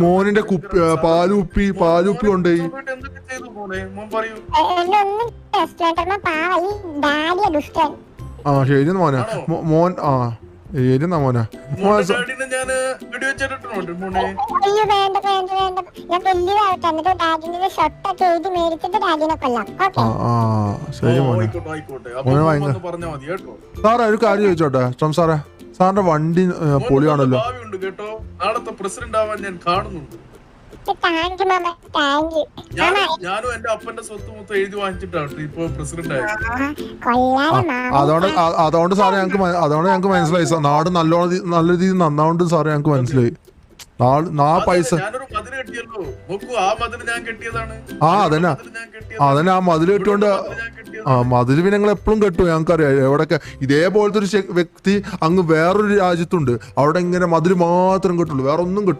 മോനിന്റെ കുപ്പി പാലുപ്പി പാലുപ്പി ഉണ്ട് ആ ശരി മോനെ. മോൻ ആ ശരി മോനെ. സാറേ ഒരു കാര്യം ചോദിച്ചോട്ടെ സാറേ സാറിന്റെ വണ്ടി പൊളിയാണല്ലോ. കേട്ടോ. നാളത്തെ പ്രസിഡന്റ് ആവാൻ ഞാൻ കാണുന്നുണ്ട്. ഞാനും എന്റെ അപ്പന്റെ സ്വത്ത് മൊത്തം എഴുതി വാങ്ങിച്ചിട്ടാണ് ഇപ്പൊ പ്രസിഡന്റ് അതുകൊണ്ട് അതുകൊണ്ട് സാറേ ഞങ്ങൾക്ക് അതുകൊണ്ട് ഞങ്ങൾക്ക് മനസ്സിലായി. സാർ നാട് നല്ലോണം നല്ല രീതിയിൽ നന്നാവുണ്ട് സാറേ ഞങ്ങൾക്ക് മനസ്സിലായി. ആ പൈസ ആ അതന്നെ. അതന്നെ ആ മതിൽ മതിൽ ഞാൻ കെട്ടിയതാണ്. ആ മതിൽ പിന്നെ ഞങ്ങൾ എപ്പോഴും കെട്ടും. ഞങ്ങൾക്കറിയാം എവിടെയൊക്കെ ഇതേപോലത്തെ ഒരു വ്യക്തി അങ്ങ് വേറൊരു രാജ്യത്തുണ്ട്. അവിടെ ഇങ്ങനെ മതിൽ മാത്രം കെട്ടുള്ളൂ. വേറെ ഒന്നും കെട്ടു